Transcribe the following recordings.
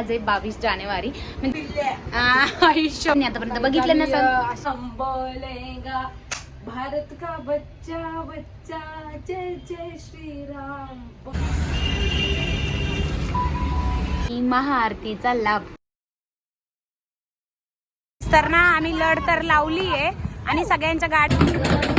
आज आहे बावीस जानेवारी. म्हणजे आयुष्य आतापर्यंत बघितलं नसेल. संबोलेगा भारत का बच्चा बच्चा जय जय श्री राम महाआरतीचा लाभ. तर ना आम्ही लढ तर लावली आहे आणि सगळ्यांच्या गाडी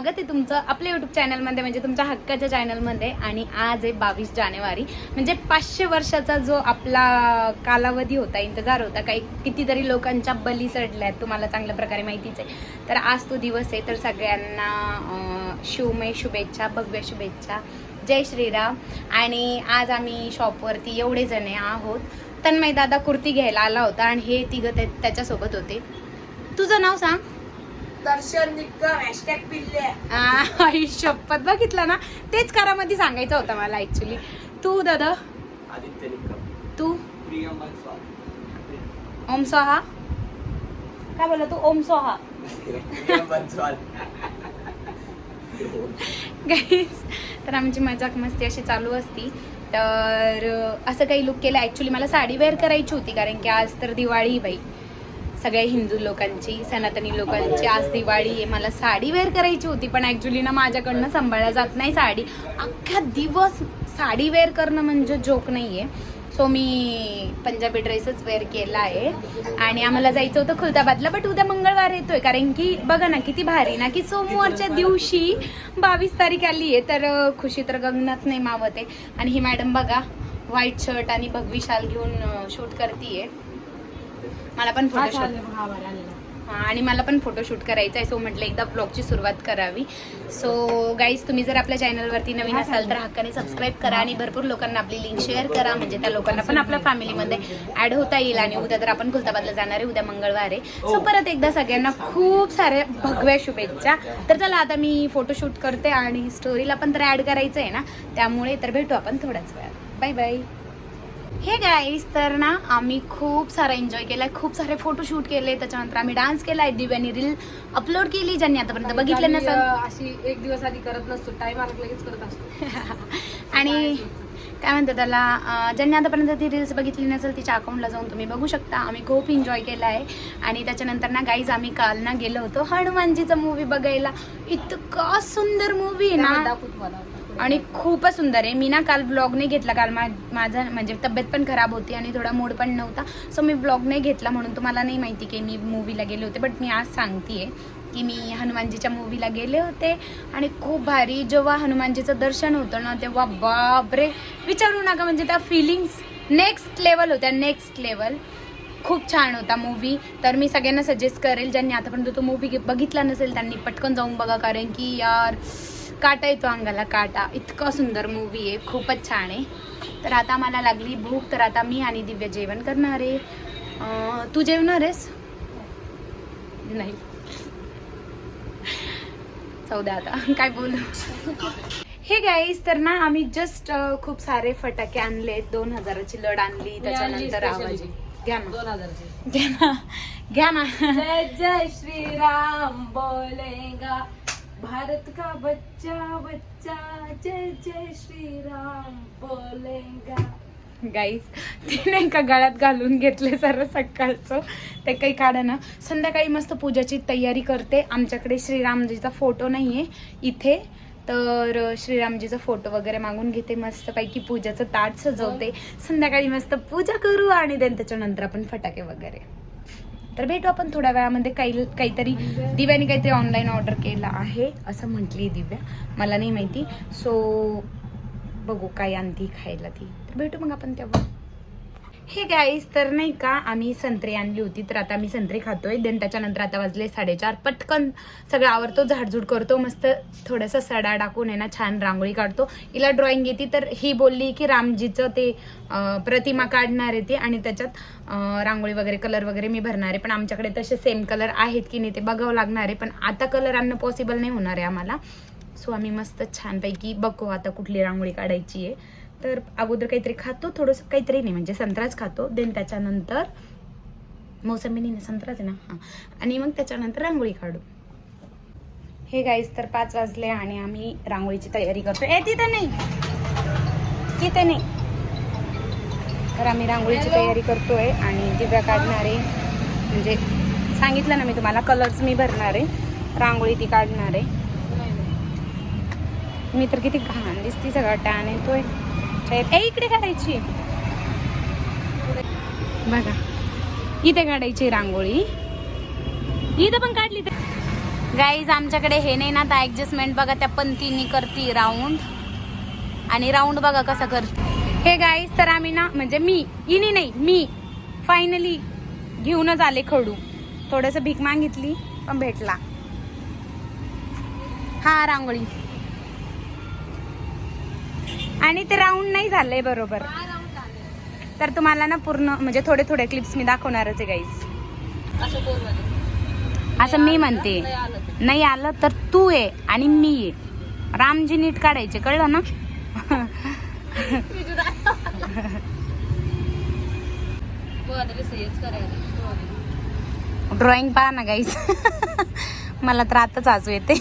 स्वागत आहे तुमचं आपल्या युट्यूब चॅनलमध्ये म्हणजे तुमच्या हक्काच्या चॅनलमध्ये आणि आज आहे बावीस जानेवारी. म्हणजे पाचशे वर्षाचा जो आपला कालावधी होता इंतजार होता काही कितीतरी लोकांच्या बली आहेत तुम्हाला चांगल्या प्रकारे माहितीच आहे. तर आज तो दिवस आहे तर सगळ्यांना शिवमय शुभेच्छा भव्य शुभेच्छा. जय श्रीराम. आणि आज आम्ही शॉपवरती एवढे जणे आहोत. तन्मय दादा कुर्ती घ्यायला आला होता आणि हे तिघं त्याच्यासोबत होते. तुझं नाव सांग. दर्शन हॅशटॅग पिल्ले. आ, आई शपथ बघितलं ना? तेच करामध्ये सांगायचं होतं मला ऍक्च्युली तू दादा? आदित्य निकम. तू? ओम सोहा काय बोला तू? ओम सोहा गाईज तर आमची मजाक मस्ती अशी चालू असती. तर असं काही लुक केलं. ॲक्च्युली मला साडी वेअर करायची होती कारण की आज तर दिवाळी बाई. सगळ्या हिंदू लोकांची सनातनी लोकांची. आज दिवाळी आहे मला साडी वेअर करायची होती पण ॲक्च्युली ना माझ्याकडनं सांभाळल्या जात नाही साडी. अख्खा दिवस साडी वेअर करणं म्हणजे जोक नाही आहे सो मी पंजाबी ड्रेसच वेअर केला आहे. आणि आम्हाला जायचं होतं खुलताबादला बट उद्या मंगळवार येतोय. कारण की बघा ना किती भारी ना की सोमवारच्या दिवशी बावीस तारीख आली आहे तर खुशी तर गगनात नाही मावत आहे. आणि ही मॅडम बघा व्हाईट शर्ट आणि भगवी शाल घेऊन शूट करतीये. मला पण हा फोटो चालेल. हा बरं आलेला. हा, आणि मला पण फोटोशूट करायचा आहे सो म्हटलं एकदा ब्लॉगची सुरुवात करावी. सो गाईज तुम्ही जर आपल्या चॅनलवरती नवीन असाल तर हक्काने सबस्क्राईब करा आणि भरपूर लोकांना आपली लिंक शेअर करा. म्हणजे त्या लोकांना पण आपल्या फॅमिलीमध्ये ऍड होता येईल आणि उद्या तर आपण खुलताबादला जाणार आहे उद्या मंगळवार आहे. सो परत एकदा सगळ्यांना खूप साऱ्या भगव्या शुभेच्छा. तर चला आता मी फोटोशूट करते आणि स्टोरीला पण तर ऍड करायचं आहे ना. त्यामुळे तर भेटू आपण थोड्याच वेळात. बाय बाय हे गाईस तर ना आम्ही खूप सारा एन्जॉय केलाय. खूप सारे फोटोशूट केले. त्याच्यानंतर आम्ही डान्स केलाय. दिव्यानी रील अपलोड केली. ज्यांनी आतापर्यंत बघितलं नसेल. अशी एक दिवस आधी करत नसतो. टाइम लगेच करत असतो. आणि काय म्हणतात त्याला ज्यांनी आतापर्यंत ती रील्स बघितली नसेल तिच्या अकाउंटला जाऊन तुम्ही बघू शकता. आम्ही खूप एन्जॉय केला आहे आणि त्याच्यानंतर ना गाईज आम्ही काल ना गेलो होतो हनुमानजीचा मूवी बघायला. इतका सुंदर मूवी आहे ना. आणि खूपच सुंदर आहे. मी ना काल ब्लॉग नाही घेतला. काल मा माझा म्हणजे तब्येत पण खराब होती आणि थोडा मूड पण नव्हता. सो मी ब्लॉग नाही घेतला म्हणून तुम्हाला नाही माहिती की मी मूवीला गेले होते बट मी आज सांगतेय की मी हनुमानजीच्या मूवीला गेले होते आणि खूप भारी. जेव्हा हनुमानजीचं दर्शन होतं ना तेव्हा बापरे! विचारू नका म्हणजे त्या फिलिंग्स नेक्स्ट लेवल होत्या नेक्स्ट लेवल खूप छान होता मूवी तर मी सगळ्यांना सजेस्ट करेल ज्यांनी आतापर्यंत तो मूवी बघितला नसेल त्यांनी पटकन जाऊन बघा कारण की यार काटा येतो अंगाला काटा. इतका सुंदर मूवी आहे. खूपच छान आहे. तर आता मला लागली भूक तर आता मी आणि दिव्य जेवण करणार आहे. तू जेवणार आहेस? नाही. चौदा आता. काय बोलू? हे गाईस तर ना आम्ही जस्ट खूप सारे फटाके आणले दोन हजाराची लढ आणली. त्याच्यानंतर आवाज. घ्या ना. घ्या ना. घ्या ना. जय जय श्री राम बोलेगा. भारत का बच्चा बच्चा? जय जय श्री राम बोलेगा. गाईज ते नाही का गळ्यात घालून घेतले सर्व सकाळचं. ते काही काढा ना. संध्याकाळी मस्त पूजाची तयारी करते. आमच्याकडे श्रीरामजीचा फोटो नाही आहे इथे. तर श्रीरामजीचा फोटो वगैरे मागून घेते. मस्तपैकी पूजाचं ताट सजवते. संध्याकाळी मस्त पूजा करू आणि देन त्याच्यानंतर आपण फटाके वगैरे. तर भेटू आपण थोड्या वेळामध्ये. काही काहीतरी दिव्याने काहीतरी ऑनलाईन ऑर्डर केलं आहे असं म्हटली दिव्या. मला नाही माहिती. सो बघू काय आणती खायला ती. तर भेटू मग आपण तेव्हा. हे गाईस तर नाही का आम्ही संत्री आणली होती तर आता आम्ही संत्री खातोय. देन त्याच्यानंतर आता वाजले साडेचार. पटकन सगळं आवरतो झाडझूड करतो मस्त थोडासा सडा टाकून आहे ना छान रांगोळी काढतो. हिला ड्रॉइंग येते तर ही बोलली की रामजीचं ते प्रतिमा काढणार आहे ती आणि त्याच्यात रांगोळी वगैरे कलर वगैरे मी भरणार आहे. पण आमच्याकडे तसे सेम कलर आहेत की नाही ते बघावं लागणार आहे. पण आता कलर आणणं पॉसिबल नाही होणार आहे आम्हाला. सो आम्ही मस्त छानपैकी बघू आता कुठली रांगोळी काढायची आहे. तर अगोदर काहीतरी खातो थोडंसं काहीतरी नाही म्हणजे संत्राच खातो देन त्याच्यानंतर मोसंबी नाही ना संत्राच ना? हां. आणि मग त्याच्यानंतर रांगोळी काढू. हे गाईस तर पाच वाजले आणि आम्ही रांगोळीची तयारी करतो. ए तिथं नाही. तिथे नाही. तर आम्ही रांगोळीची तयारी करतोय आणि दिव्या काढणार म्हणजे सांगितलं ना मी तुम्हाला कलर्स मी भरणार आहे. रांगोळी ती काढणार आहे. मी तर किती घाण दिसती सगळा टॅन येतोय. छायेत. ए इकडे काढायची. बघा. इथे काढायची रांगोळी. इथं पण काढली तर. गाईज आमच्याकडे हे नाही ना आता ऍडजस्टमेंट बघा त्या पंतीनी करती राऊंड आणि राऊंड बघा कसं करते. हे गाईज तर आम्ही ना म्हणजे मी इनी नाही मी फायनली घेऊनच आले खडू. थोडस भीक मागितली पण भेटला. हा रांगोळी. आणि ते राऊंड नाही झालंय बरोबर. तर तुम्हाला ना पूर्ण म्हणजे थोडे थोडे क्लिप्स मी दाखवणारच आहे गाईज असं मी म्हणते नाही आलं तर तू ये आणि मी ये. रामजी नीट काढायचे कळलं ना? ड्रॉइंग पहा ना गाईज मला तर आताच आजू येते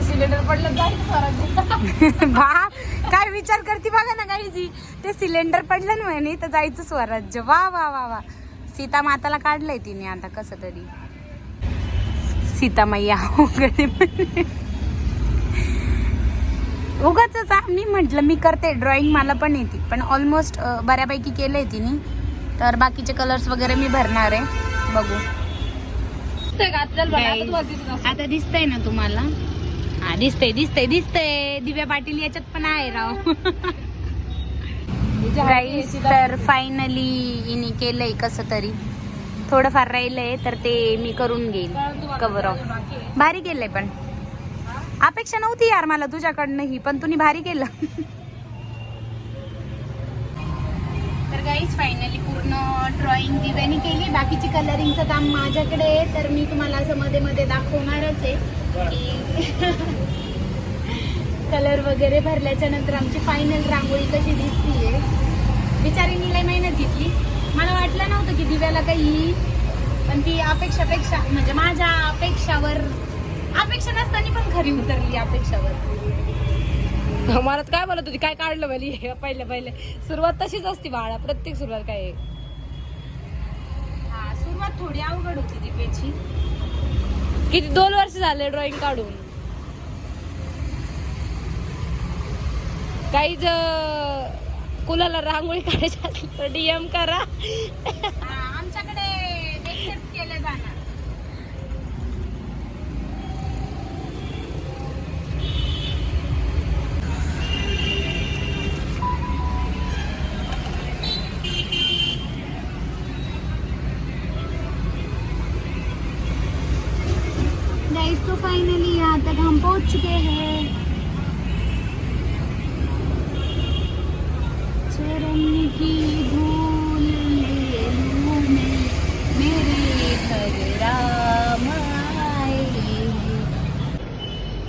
सिलेंडर पडलं जाईल स्वराज्य बा काय विचार करते बघा ना गाईजी ते सिलेंडर पडलं ना म्हणे तर जायचं स्वराज्य. वा वा वा वा. सीता माताला काढलंय तिने आता कसं तरी. सीता मैया वगैरे. उगाच मी म्हटलं मी करते. ड्रॉइंग मला पण येते. पण ऑलमोस्ट बऱ्यापैकी केलंय तिने. तर बाकीचे कलर्स वगैरे मी भरणार आहे. बघू. आता दिसतंय ना तुम्हाला? हा दिसतंय दिसतंय दिसतंय. दिव्या पाटील याच्यात पण आहे राव. राईस तर फायनली हिने केलंय कसं तरी. थोडंफार राहिलंय तर ते मी करून घेईल कव्हर ऑफ. भारी केलंय पण. अपेक्षा नव्हती यार मला तुझ्याकडनं ही पण तुम्ही भारी केलं. तर गाईज फायनली पूर्ण ड्रॉइंग दिव्याने केली. बाकीची कलरिंगचं काम माझ्याकडे आहे तर मी तुम्हाला असं मध्ये मध्ये दाखवणारच आहे. की कलर वगैरे भरल्याच्या नंतर आमची फायनल रांगोळी कशी दिसतीये. बिचारीने लय मेहनत घेतली. मला वाटलं नव्हतं की दिव्याला काही येईल. पण ती अपेक्षापेक्षा म्हणजे माझ्या अपेक्षावर अपेक्षा नसताना पण खरी उतरली अपेक्षावर. मला काय बोलत होती काय काढलं हे पहिले पहिले. सुरुवात तशीच असते बाळा प्रत्येक सुरुवात काय. हा सुरुवात थोडी अवघड होती दिपेची किती दोन वर्ष झाले ड्रॉइंग काढून. काही जर कुणाला रांगोळी काढायची असेल तर डीएम करा. आमच्याकडे एक्सेप्ट केलं जाणार. गाइस तो फाइनली यहाँ तक हम पहुंच चुके हैं।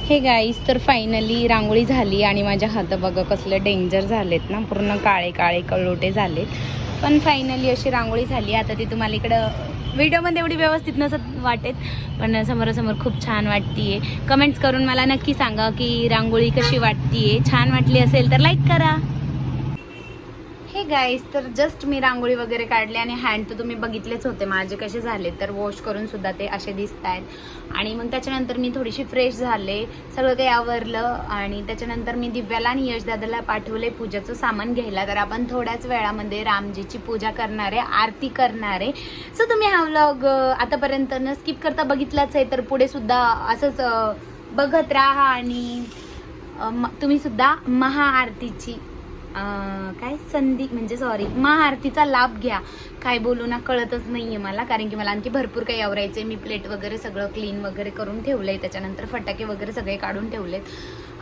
हे गाईस तर फायनली रांगोळी झाली आणि माझ्या हात बघा कसले डेंजर झालेत ना. पूर्ण काळे काळे कळोटे झालेत. पण फायनली अशी रांगोळी झाली. आता ती तुम्हाला इकडं व्हिडिओमध्ये एवढी व्यवस्थित नसत वाटेत पण समोरासमोर खूप छान वाटतीये. कमेंट्स करून मला नक्की सांगा की रांगोळी कशी वाटतीये. छान वाटली असेल तर लाईक करा. हे गाईस तर जस्ट मी रांगोळी वगैरे काढली आणि हँड तर तुम्ही बघितलेच होते. माझे कसे झाले तर वॉश करून सुद्धा ते असे दिसत आहेत. आणि मग त्याच्यानंतर मी थोडीशी फ्रेश झाले. सगळं काही आवरलं आणि त्याच्यानंतर मी दिव्याला आणि यशदादाला पाठवले पूजाचं सामान घ्यायला. तर आपण थोड्याच वेळामध्ये रामजीची पूजा करणार आहे आरती करणार आहे. सो तुम्ही हा व्लॉग आतापर्यंत न स्किप करता बघितलाच आहे तर पुढे सुद्धा असंच बघत राहा आणि तुम्ही सुद्धा महाआरतीची काय संधी म्हणजे सॉरी महाआरतीचा लाभ घ्या. काय बोलू ना कळतच नाहीये मला कारण की मला आणखी भरपूर काही आवरायचे मी प्लेट वगैरे सगळं क्लीन वगैरे करून ठेवलंय. त्याच्यानंतर फटाके वगैरे सगळे काढून ठेवलेत.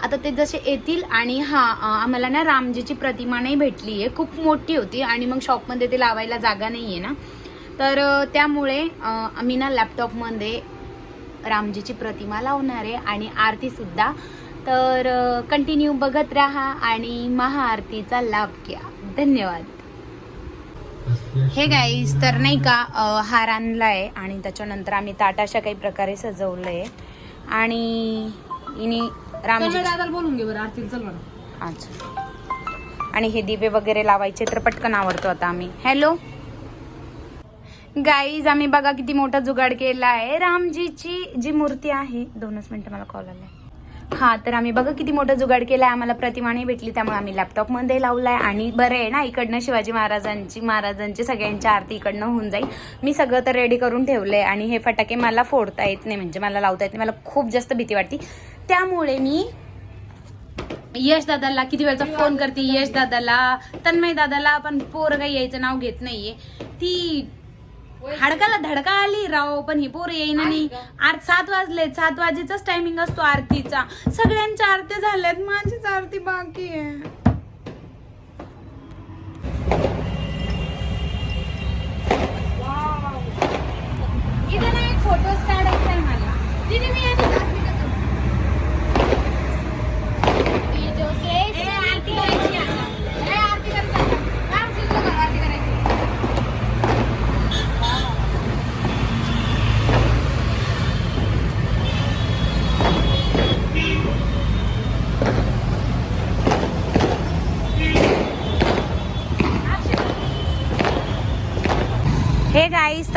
आता ते जसे येतील आणि हा आम्हाला ना रामजीची प्रतिमा नाही भेटली आहे खूप मोठी होती आणि मग शॉपमध्ये ते लावायला जागा नाही आहे ना. तर त्यामुळे आम्ही ना लॅपटॉपमध्ये रामजीची प्रतिमा लावणार आहे आणि आरतीसुद्धा तर कंटिन्यू बघत राहा आणि महाआरतीचा लाभ घ्या. धन्यवाद. हे गाईस तर नाही का हार आणलाय आणि त्याच्यानंतर आम्ही ताट अशा काही प्रकारे सजवलंय. आणि इनी रामजी बोलून घे बरं आरती चल अच्छा. आणि हे दिवे वगैरे लावायचे तर पटकन आवडतो आता आम्ही. हॅलो गाईज आम्ही बघा किती मोठा जुगाड केला आहे रामजीची जी मूर्ती आहे दोनच मिनिटं मला कॉल आलाय. हा तर आम्ही बघा किती मोठा जुगाड केलाय. आम्हाला प्रतिमाने भेटली त्यामुळे आम्ही लॅपटॉपमध्ये लावलाय. आणि बरं आहे ना इकडनं शिवाजी महाराजांची महाराजांची सगळ्यांची आरती इकडनं होऊन जाईल. मी सगळं तर रेडी करून ठेवलंय आणि हे फटाके मला फोडता येत नाही म्हणजे मला लावता येत नाही. मला खूप जास्त भीती वाटते. त्यामुळे मी यश दादाला किती वेळचा फोन करते? यश दादाला तन्मय दादाला पण पोर काही यायचं नाव घेत नाहीये. ती हडकाला धडका आली राव पण ही पोर येईना नाही. आठ सात वाजले सात वाजेचाच टायमिंग असतो आरतीचा. सगळ्यांच्या आरत्या झाल्यात माझीच आरती बाकी आहे.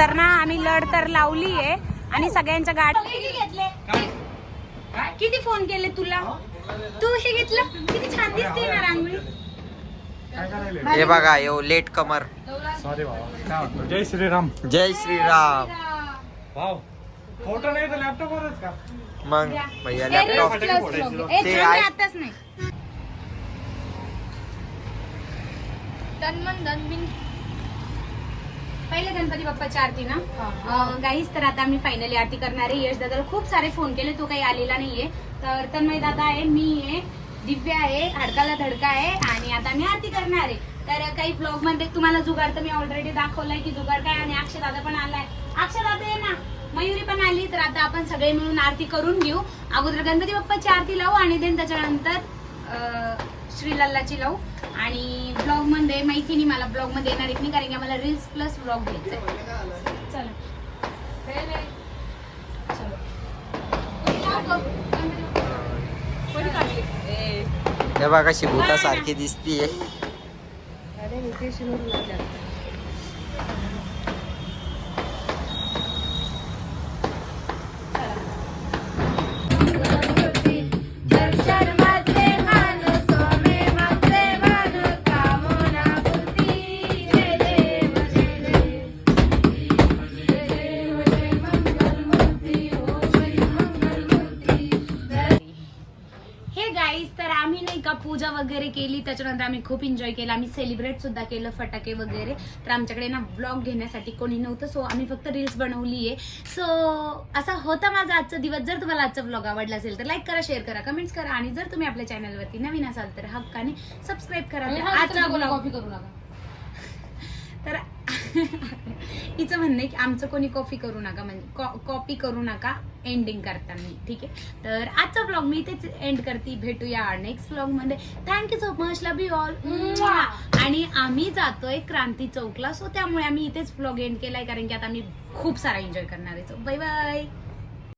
तर ना आम्ही लढ तर लावली आहे आणि सगळ्यांच्या किती घेतले? किती फोन केले तुला? तू हे घेतलं? किती छान दिसते ना रांगोळी. हे बघा यो लेट कमर. जय श्रीराम. जय श्रीराम. वाव फोटो नाही तर लॅपटॉप वरच का? मग भैया लॅपटॉप ते थांब रे, आहे. आताच नाही. पहिले गणपती बाप्पाची आरती ना गाईस तर आता आम्ही फायनली आरती करणार आहे. यश दादाला खूप सारे फोन केले. तो काही आलेला नाहीये. तर तन्मय दादा आहे मी आहे दिव्या आहे हडकाला धडका आहे आणि आता मी आरती करणार आहे. तर काही ब्लॉगमध्ये तुम्हाला जुगाड तर मी ऑलरेडी दाखवलाय की जुगाड काय आणि अक्षय दादा पण आलाय. अक्षय दादा आहे ना. मयुरी पण आली. तर आता आपण सगळे मिळून आरती करून घेऊ. अगोदर गणपती बाप्पाची आरती लावू आणि देन त्याच्यानंतर श्रीलल्लाची लावू आणि ब्लॉगमध्ये माहिती नाही मला ब्लॉगमध्ये येणार नाही कारण की आम्हाला रील्स प्लस ब्लॉग घ्यायचा चला. चलो. हे बघा शिभूता सारखी दिसतीये वगैरे केली त्याच्यानंतर आम्ही खूप एन्जॉय केलं. आम्ही सेलिब्रेट सुद्धा केलं फटाके वगैरे. तर आमच्याकडे ना ब्लॉग घेण्यासाठी कोणी नव्हतं सो आम्ही फक्त रील्स बनवली आहे सो असा होता माझा आजचा दिवस. जर तुम्हाला आजचा ब्लॉग आवडला असेल तर लाईक करा शेअर करा कमेंट्स करा. आणि जर तुम्ही आपल्या चॅनलवरती नवीन असाल तर हक्काने सबस्क्राईब करा. आजचा ब्लॉग कॉपी करू नका. तर हिचं म्हणणं आहे की आमचं कोणी कॉपी करू नका म्हणजे कॉपी करू नका एंडिंग करताना ठीक आहे? तर आजचा ब्लॉग मी इथेच एंड करते. भेटूया नेक्स्ट ब्लॉगमध्ये. Thank you so much love you all आणि आम्ही जातोय क्रांती चौकला. सो त्यामुळे आम्ही इथेच ब्लॉग एंड केलाय कारण की आता आम्ही खूप सारा एन्जॉय करणार आहे. So bye bye